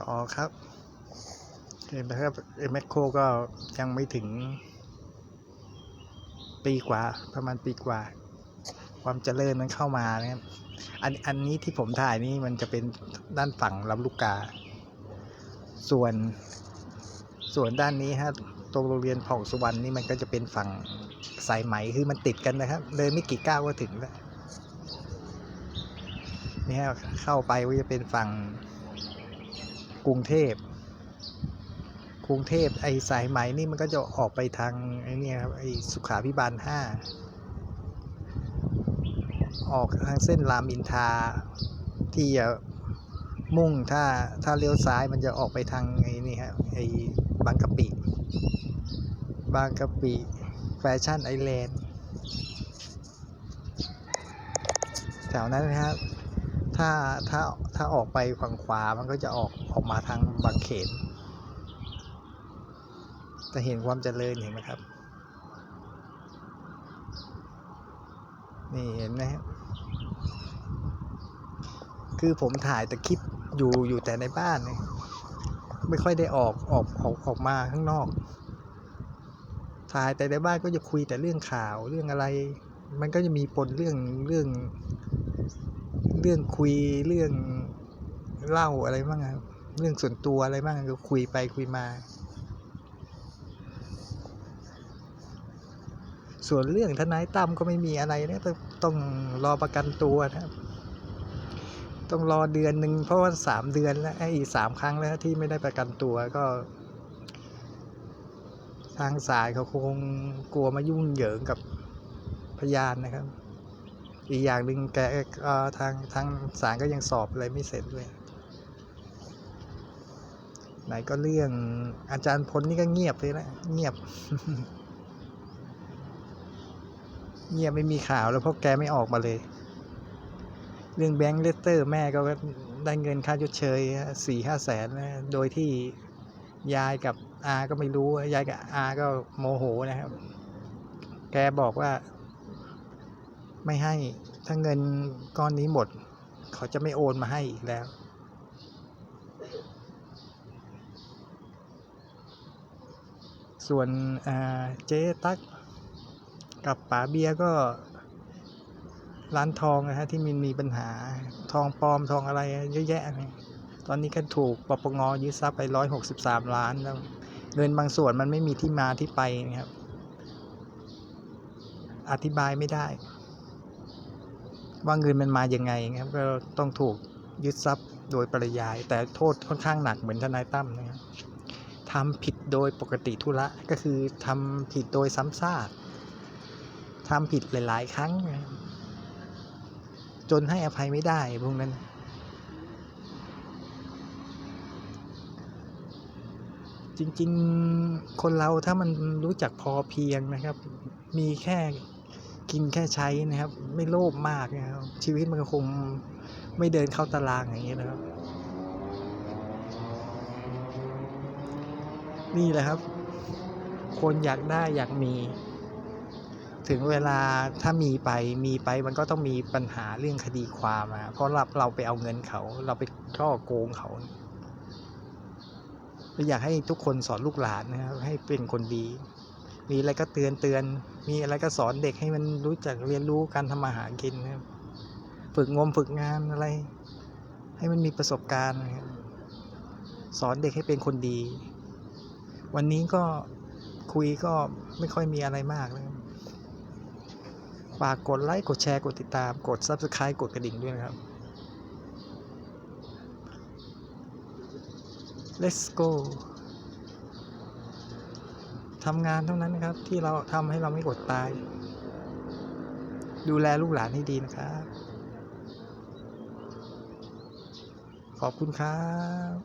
ต่อครับเห็นไหมครับเอแมคโคก็ยังไม่ถึง ปีกว่าประมาณปีกว่า ความเจริญมันเข้ามานะครับอันอันนี้ที่ผมถ่ายนี่มันจะเป็นด้านฝั่งลำลูกกา ส่วนส่วนด้านนี้ฮะตรงโรงเรียนผ่องสุวรรณนี่มันก็จะเป็นฝั่งสายไหมคือมันติดกันนะครับเดินไม่กี่ก้าวก็ถึงแล้วนี่ฮะเข้าไปก็จะเป็นฝั่ง กรุงเทพกรุงเทพไอสายไหมนี่มันก็จะออกไปทางไอ้นี่ยครับไอสุขาพิบาลห้าออกทางเส้นรามอินทราที่จะมุ่งถ้าถ้าเลี้ยวซ้ายมันจะออกไปทางไอ้นี่ครับไอ้บางกะปิ บางกะปิ แฟชั่นไอแลนด์แถวนั้นนะครับ ถ้าถ้าถ้าออกไปฝั่งขวามันก็จะออกออกมาทางบางเขนจะเห็นความเจริญเห็นไหมครับ นี่เห็นไหมครับคือผมถ่ายแต่คลิปอยู่อยู่แต่ในบ้านเนี่ยไม่ค่อยได้ออกออกออกออกมาข้างนอก ถ่ายแต่ในบ้านก็จะคุยแต่เรื่องข่าวเรื่องอะไร มันก็จะมีปนเรื่องเรื่อง เรื่องคุยเรื่องเล่าอะไรบ้างครับเรื่องส่วนตัวอะไรบ้างก็คุยไปคุยมา ส่วนเรื่องทนายตั้มก็ไม่มีอะไรนะต้องรอประกันตัวนะครับต้องรอเดือนหนึ่งเพราะว่าสามเดือนแล้วไอ้สามครั้งแล้วที่ไม่ได้ประกันตัวก็ ทางศาลเขาคงกลัวมายุ่งเหยิงกับพยานนะครับ อีกอย่างหนึ่งแกทางทางศาลก็ยังสอบอะไรไม่เสร็จด้วย ไหนก็เรื่องอาจารย์พลนี่ก็เงียบเลยนะ เงียบ เงียบไม่มีข่าวแล้วเพราะแกไม่ออกมาเลย เรื่องแบงค์เลสเตอร์แม่ก็ได้เงินค่าชดเชยสี่ห้าแสนนะโดยที่ยายกับอาก็ไม่รู้ ยายกับอาก็โมโหนะครับ แกบอกว่า ไม่ให้ ถ้าเงินก้อนนี้หมด เขาจะไม่โอนมาให้อีกแล้ว ส่วนเจ๊ตั๊กกับป๋าเบียก็ร้านทองนะฮะที่มีมีปัญหาทองปลอมทองอะไรเยอะแยะนะตอนนี้ก็ถูกปปงยึดทรัพย์ไปร้อยหกสิบสามล้านแล้วเงินบางส่วนมันไม่มีที่มาที่ไปนะครับ อธิบายไม่ได้ ว่าเงินมันมายังไงนะครับ ก็ต้องถูกยึดทรัพย์โดยปริยาย แต่โทษค่อนข้างหนักเหมือนทนายตั้มนะครับทำผิดโดยปกติธุระก็คือทำผิดโดยซ้ำซากทำผิดหลาย ๆ ครั้ง จนให้อภัยไม่ได้พวกนั้น จริง ๆ คนเราถ้ามันรู้จักพอเพียงนะครับ มีแค่ กินแค่ใช้นะครับ ไม่โลภมากนะครับ ชีวิตมันก็คงไม่เดินเข้าตารางอย่างนี้นะครับ นี่แหละครับ คนอยากได้อยากมี ถึงเวลาถ้ามีไปมีไปมันก็ต้องมีปัญหาเรื่องคดีความมาเพราะเราเราไปเอาเงินเขา เราไปช่อโกงเขาอยากให้ทุกคนสอนลูกหลานนะครับ ให้เป็นคนดี มีอะไรก็เตือนเตือน มีอะไรก็สอนเด็กให้มันรู้จักเรียนรู้การทำมาหากินครับฝึกงมฝึกงานอะไร ให้มันมีประสบการณ์ครับสอนเด็กให้เป็นคนดี วันนี้ก็คุยก็ไม่ค่อยมีอะไรมากนะครับฝากกดไลค์กดแชร์กดติดตาม กด Subscribe กดกระดิ่งด้วยนะครับ Let's go ทำงานเท่านั้นนะครับ ที่เราทำให้เราไม่อดตาย ดูแลลูกหลานให้ดีนะครับ ขอบคุณครับ